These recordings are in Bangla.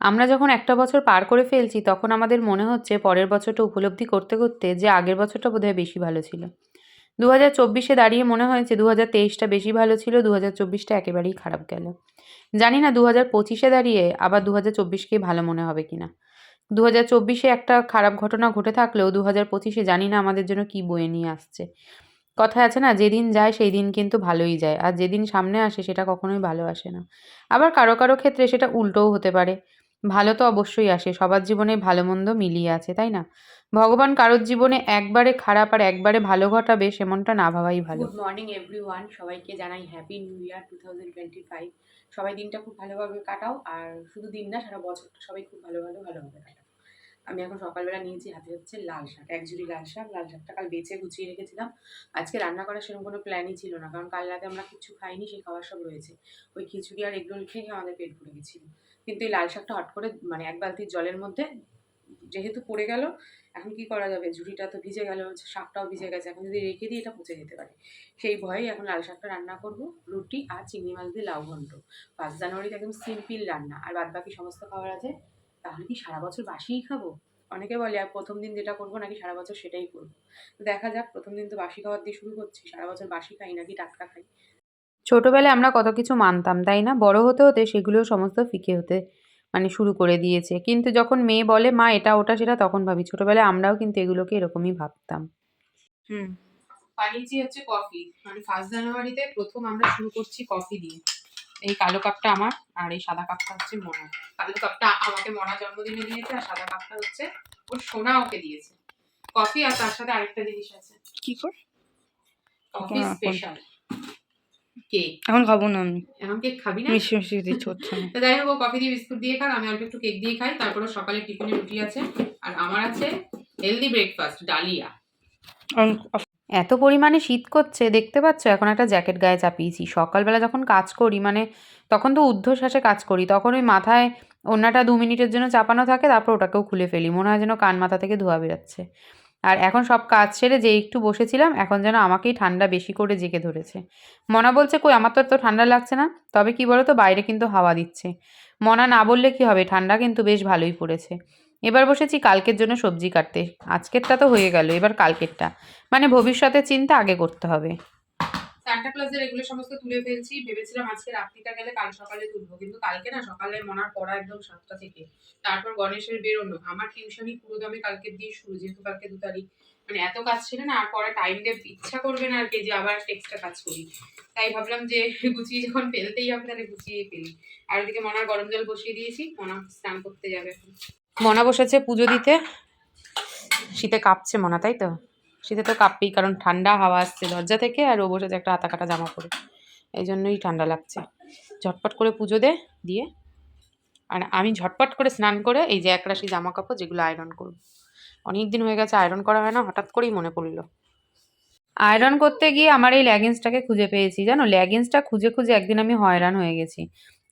আমার না যখন একটা বছর পার করে ফেলছি, তখন আমাদের মনে হচ্ছে পরের বছরটা উপলব্ধি করতে করতে যে আগের বছরটা বোধহয় বেশি ভালো ছিল। দু হাজার চব্বিশে দাঁড়িয়ে মনে হয়েছে দু হাজার তেইশটা বেশি ভালো ছিল দু হাজার চব্বিশটা একেবারেই খারাপ গেল। জানি না দু হাজার পঁচিশে দাঁড়িয়ে আবার দু হাজার চব্বিশকেই ভালো মনে হবে কিনা। দু হাজার চব্বিশে একটা খারাপ ঘটনা ঘটে থাকলেও দু হাজার পঁচিশে জানি না আমাদের জন্য কী বয়ে নিয়ে আসছে। কথায় আছে না, যেদিন যায় সেই দিন কিন্তু ভালোই যায়। আর যেদিন সামনে আসে সেটা কখনোই ভালো আসে না। আবার কারও কারও ক্ষেত্রে সেটা উল্টোও হতে পারে। ভালো তো অবশ্যই আসে, সবার জীবনে ভালো মন্দ মিলিয়ে আছে, তাই না? ভগবান কারোর জীবনে একবারে খারাপ আর একবারে ভালো ঘটাবে সেমনটা না ভাবাই ভালো। গুড মর্নিং এভরি ওয়ান সবাইকে জানাই happy new year two thousand twenty five সবাই দিনটা খুব ভালোভাবে কাটাও, আর শুধু দিন না, সারা বছরটা সবাই খুব ভালো ভালো ভালোভাবে কাটাও। আমি এখন সকালবেলা নিয়েছি, হাতে হচ্ছে লাল শাক, এক ঝুড়ি লাল শাক, লাল শাকটা কাল বেছে গুছিয়ে রেখেছিলাম। আজকে রান্না করার সেরকম কোনো প্ল্যানই ছিল না, কারণ কাল রাতে আমরা কিছু খাইনি, সেই খাবার সব রয়েছে। ওই খিচুড়ি আর এগরোল খেয়ে আমাদের পেট ভরে গেছিল। কিন্তু এই লাল শাকটা হট করে মানে এক বালতির জলের মধ্যে যেহেতু পড়ে গেল, এখন কি করা যাবে? ঝুড়িটা তো ভিজে গেল, শাকটাও ভিজে গেছে, এখন যদি রেখে দিই এটা পচে যেতে পারে। সেই ভয়েই এখন লাল শাকটা রান্না করব, রুটি আর চিংড়ি মাছ দিয়ে লাউ ঘন্ট। পাঁচ জানুয়ারিতে একদম সিম্পল রান্না, আর বাদ বাকি সমস্ত খাবার আছে তাহলে কি সারা বছর বাসিই খাব? অনেকে বলে আর প্রথম দিন যেটা করব নাকি সারা বছর সেটাই করব? তো দেখা যাক প্রথম দিন তো বাসি খাবার দিয়ে শুরু করছি সারা বছর বাসি খাই নাকি টাটকা খাই। ছোটবেলায় আমরা কত কিছু মানতাম তাই না? বড় হতে হতে সেগুলো সমস্ত ফিকে হতে মানে শুরু করে দিয়েছে। কিন্তু যখন মেয়ে বলে মা এটা ওটা সেটা তখন ভাবি ছোটবেলায় আমরাও কিন্তু এগুলোকে এরকমই ভাবতাম। হুম। বানিয়েছি হচ্ছে কফি। মানে ফার্স্ট জানুয়ারিতে প্রথম আমরা শুরু করছি কফি দিয়ে। এই কালো কাপটা আমার আর এই সাদা কাপটা হচ্ছে মোনা। কালো কাপটা আমাকে মনা জন্মদিনে দিয়েছে আর সাদা কাপটা হচ্ছে ওর সোনা ওকে দিয়েছে। কফি আর তার সাথে আরেকটা জিনিস আছে। কি কর? কফি স্পেশাল কেক এখন খাব না আমি। এখন কেক খাবি না? মিষ্টি মিষ্টি দিচ্ছ তো যাই হোক কফি দিয়ে বিস্কুট দিয়ে খাক আমি অল্প একটু কেক দিয়ে খাই তারপরে সকালে টিফিনে রুটি আছে। আর আমার আছে হেলদি ব্রেকফাস্ট ডালিয়া। এত পরিমাণে শীত করছে, দেখতে পাচ্ছ? এখন একটা জ্যাকেট গায়ে চাপিয়েছি। সকালবেলা যখন কাজ করি মানে তখন তো ঊর্ধ্বশ্বাসে কাজ করি, তখন ওই মাথায় ওড়নাটা দু মিনিটের জন্য চাপানো থাকে, তারপর ওটাকেও খুলে ফেলি। মনে হয় যেন কান মাথা থেকে ধোয়া বেরোচ্ছে। আর এখন সব কাজ ছেড়ে যে একটু বসেছিলাম, এখন যেন আমাকেই ঠান্ডা বেশি করে জেগে ধরেছে। মনা বলছে, কই, আমার তো তো ঠান্ডা লাগছে না? তবে কি বলো তো বাইরে কিন্তু হাওয়া দিচ্ছে। মনা না বললে কি হবে? ঠান্ডা কিন্তু বেশ ভালোই পড়েছে। এবার বসেছি কালকের জন্য সবজি কাটতে। আজকেরটা তো হয়ে গেল, এবার কালকেরটা। মানে ভবিষ্যতের চিন্তা আগে করতে হবে। সান্টা ক্লজের এগুলো সমস্ত তুলে ফেলছি। ভেবেছিলাম আজকে রাত্রিটা গেলে কাল সকালে তুলবো, কিন্তু কালকে না সকালে মনার পড়া একদম সাতটা থেকে। তারপর গণেশের বেরোনো আমার টিউশনই পুরো দমে কালকে দিয়ে শুরু, যেহেতু কালকে দু তারিখ। মানে এত কাজ ছিল না, আর পরে টাইম দিয়ে ইচ্ছা করবে না আর কি যে আবার এক্সট্রা কাজ করি। তাই ভাবলাম যে গুছিয়ে যখন ফেলতেই হবে, তাহলে গুছিয়েই ফেলি। আর ওদিকে মনার গরম জল বসিয়ে দিয়েছি, মনা স্নান করতে যাবে মনা বসেছে পুজো দিতে। শীতে কাঁপছে মনা, তাই তো? শীতে তো কাঁপবেই কারণ ঠান্ডা হাওয়া আসছে দরজা থেকে আর ও বসেছে একটা আতা কাটা জামা পরে। এই জন্যই ঠান্ডা লাগছে। ঝটপট করে পুজো দে, দিয়ে। আর আমি ঝটপট করে স্নান করে এই যে একরাশি জামা কাপড় যেগুলো আয়রন করব। অনেক দিন হয়ে গেছে আয়রন করা হয় না, হঠাৎ করেই মনে পড়ল। আয়রন করতে গিয়ে আমার এই লেগিংসটাকে খুঁজে পেয়েছি। জানো লেগিংসটা খুঁজে খুঁজে একদিন আমি হয়রান হয়ে গেছি।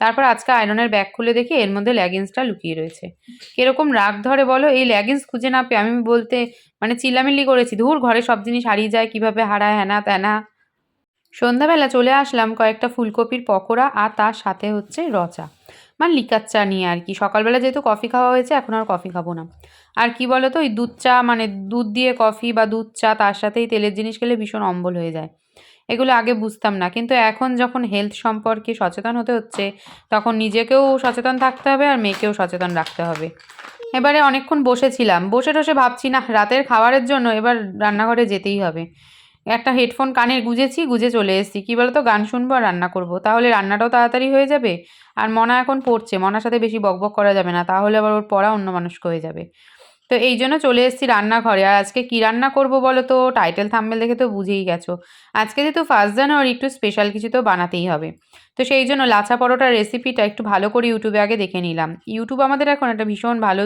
তারপর আজকে আয়রনের ব্যাগ খুলে দেখি এর মধ্যে লেগিংসটা লুকিয়ে রয়েছে। কীরকম রাগ ধরে বলো, এই লেগিংস খুঁজে না পেয়ে আমি বলতে মানে চিল্লামিল্লি করেছি, ধুর ঘরে সব জিনিস হারিয়ে যায়, কীভাবে হারায়, হ্যানা ত্যানা। সন্ধ্যাবেলা চলে আসলাম কয়েকটা ফুলকপির পকোড়া আর তার সাথে হচ্ছে রচা। মানে লিকার চা নিয়ে আর কি। সকালবেলা যেহেতু কফি খাওয়া হয়েছে, এখন আর কফি খাব না। আর কি বলো তো, ওই দুধ চা মানে দুধ দিয়ে কফি বা দুধ চা, তার সাথেই তেলের জিনিস খেলে ভীষণ অম্বল হয়ে যায়। এগুলো আগে বুঝতাম না। কিন্তু এখন যখন হেলথ সম্পর্কে সচেতন হতে হচ্ছে, তখন নিজেকেও সচেতন থাকতে হবে আর মেয়েকেও সচেতন রাখতে হবে। এবারে অনেকক্ষণ বসেছিলাম। বসে টসে ভাবছি না রাতের খাবারের জন্য এবার রান্নাঘরে যেতেই হবে। একটা হেডফোন কানে গুজেছি, গুজে চলে এসেছি। কী বলতো, গান শুনব আর রান্না করব। তাহলে রান্নাটাও তাড়াতাড়ি হয়ে যাবে? আর মনা এখন পড়ছে। মনার সাথে বেশি বকবক করা যাবে না। তাহলে আবার ওর পড়া অন্য মানুষকে হয়ে যাবে। তো এই জন্য চলে এসেছি রান্নাঘরে। আর আজকে কী রান্না করব বলো তো? টাইটেল থাম্বেল দেখে তো বুঝেই গেছো। আজকে যেহেতু ফার্স্ট জানুয়ারি, একটু স্পেশাল কিছু তো বানাতেই হবে। তো সেই জন্য লাচা পরোটার রেসিপিটা একটু ভালো করে ইউটিউবে আগে দেখে নিলাম। ইউটিউব আমাদের এখন একটা ভীষণ ভালো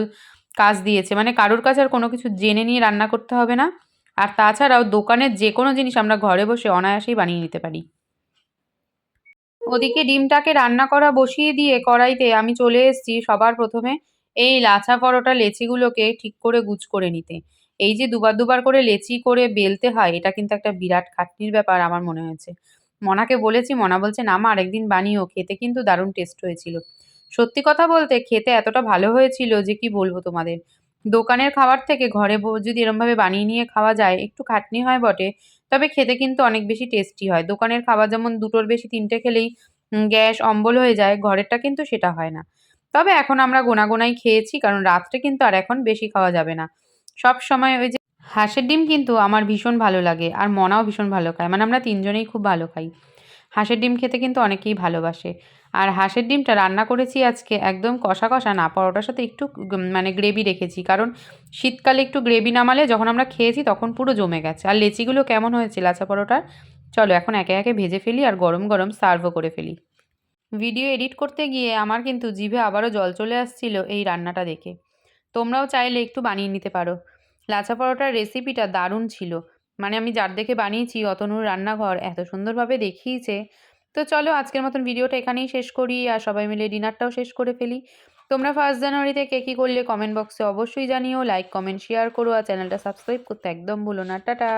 কাজ দিয়েছে। মানে কারোর কাছে আর কোনো কিছু জেনে নিয়ে রান্না করতে হবে না। আর তাছাড়াও দোকানের যে কোনো জিনিস আমরা ঘরে বসে অনায়াসেই বানিয়ে নিতে পারি। ওদিকে ডিমটাকে রান্না করা বসিয়ে দিয়ে কড়াইতে আমি চলে এসেছি সবার প্রথমে। এই লাচা পরোটা লেচিগুলোকে ঠিক করে গুছ করে নিতে। এই যে দুবার দুবার করে লেচি করে বেলতে হয়, এটা কিন্তু একটা বিরাট খাটনির ব্যাপার আমার মনে হয়েছে। মনাকে বলেছি, মনা বলছে, না মা, আরেকদিন বানিও, খেতে কিন্তু দারুণ টেস্ট হয়েছিল। সত্যি কথা বলতে, খেতে এতটা ভালো হয়েছিল যে কি বলব তোমাদের? দোকানের খাবার থেকে ঘরে যদি এরমভাবে বানিয়ে নিয়ে খাওয়া যায়, একটু খাটনি হয় বটে, তবে খেতে কিন্তু অনেক বেশি টেস্টি হয়। দোকানের খাবার যেমন দুটোর বেশি তিনটে খেলেই গ্যাস অম্বল হয়ে যায়, ঘরেরটা কিন্তু সেটা হয় না। তবে এখন আমরা গোনা গোনাই খেয়েছি, কারণ রাত্রে কিন্তু আর এখন বেশি খাওয়া যাবে না। সব সময় ওই যে হাঁসের ডিম কিন্তু আমার ভীষণ ভালো লাগে, আর মনাও ভীষণ ভালো খায়। মানে আমরা তিনজনেই খুব ভালো খাই। হাঁসের ডিম খেতে কিন্তু অনেকেই ভালোবাসে। আর হাঁসের ডিমটা রান্না করেছি আজকে একদম কষা কষা না, পরোটার সাথে একটু মানে গ্রেভি রেখেছি। কারণ শীতকালে একটু গ্রেভি নামালে যখন আমরা খেয়েছি তখন পুরো জমে গেছে। আর লেচিগুলো কেমন হয়েছে, লাচা পরোটার? চলো এখন একে একে ভেজে ফেলি আর গরম গরম সার্ভও করে ফেলি। ভিডিও এডিট করতে গিয়ে আমার কিন্তু জিভে আবারও জল চলে আসছিল এই রান্নাটা দেখে। তোমরাও চাইলে একটু বানিয়ে নিতে পারো। লাচা পরোটার রেসিপিটা দারুণ ছিল। মানে আমি যার দেখে বানিয়েছি, অতনুর রান্নাঘর এত সুন্দরভাবে দেখিয়েছে। তো চলো আজকের মতন ভিডিওটা এখানেই শেষ করি আর সবাই মিলে ডিনারটাও শেষ করে ফেলি। তোমরা ফার্স্ট জানুয়ারিতে কে কী করলে কমেন্ট বক্সে অবশ্যই জানিও। লাইক কমেন্ট শেয়ার করো আর চ্যানেলটা সাবস্ক্রাইব করতে একদম ভুলো না। টাটা!